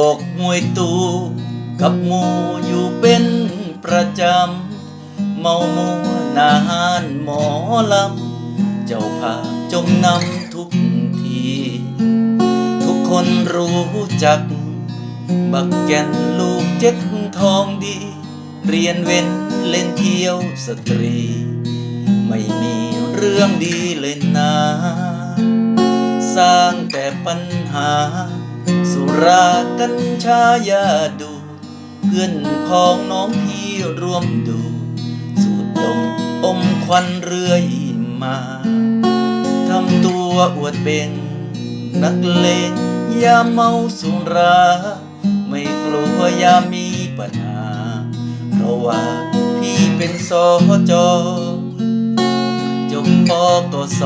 อกมวยตูกับหมูอยู่เป็นประจำ เมามัวนาหานหมอลำ เจ้าภาพจงนำทุกที ทุกคนรู้จัก บักแก่นลูกเจ็ดทองดี เรียนเว้นเล่นเที่ยวสตรี ไม่มีเรื่องดีเลยนะ สร้างแต่ปัญหา สุรากัญชายาดู เพื่อนพ้องน้องพี่ร่วมดู สูดดมอมควันเรื่อยมาทำตัวอวดเป็นนักเลงยาเมาสุรา ไม่กลัวยามีปัญหา เพราะว่าพี่เป็นสอจอจบปกส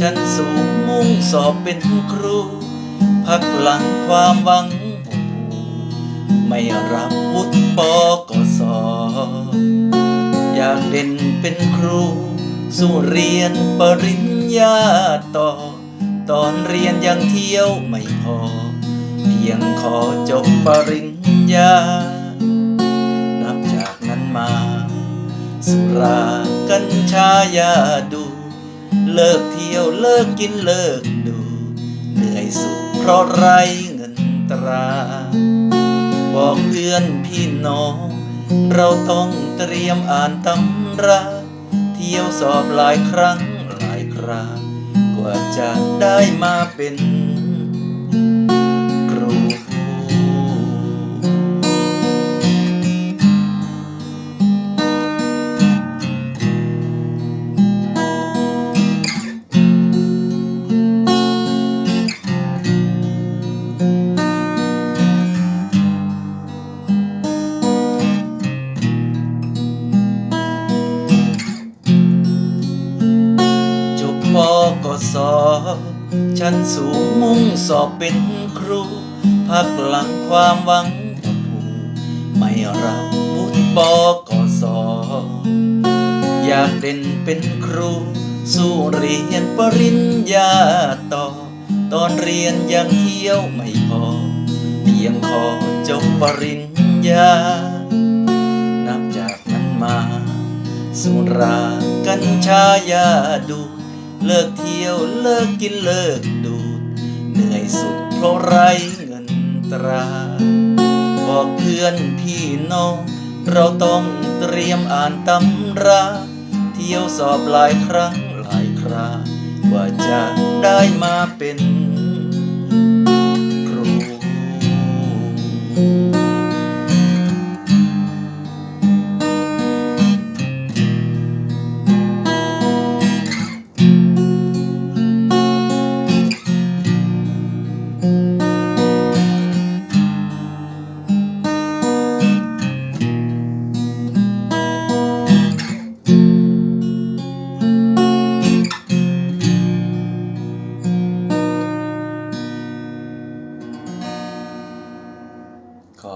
ฉันสูงมุ่งสอบเป็นครู พักหลังความหวัง ไม่รับวุฒิปกสอยากเด่นเป็นครู สู่เรียนปริญญาต่อ ตอนเรียนยังเที่ยวไม่พอ เพียงขอจบปริญญา นับจากนั้นมา สุรากัญชายาดู เลิกเที่ยวเลิกกินเลิกดู เหนื่อยสุด เพราะไรเงินตรา บอกเพื่อนพี่น้อง เราต้องเตรียมอ่านตำรา เที่ยวสอบหลายครั้งหลายครา กว่าจะได้มาเป็น กสฉันสูงมุ่งสอบเป็นครู พักหลังความหวังหดหูไม่รับวุฒิปกสอยากเด่นเป็นครู สู้เรียนปริญญาต่อ ตอนเรียนยังเที่ยวไม่พอ เพียงขอจบปริญญา นับจากนั้นมา สุรากัญชายาดู เลิกเที่ยวเลิกกินเลิกดูด เหนื่อยสุดเพราะไรเงินตรา บอกเพื่อนพี่น้อง เราต้องเตรียมอ่านตำรา เที่ยวสอบหลายครั้งหลายครา ว่าจะได้มาเป็น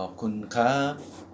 อบคุณครับ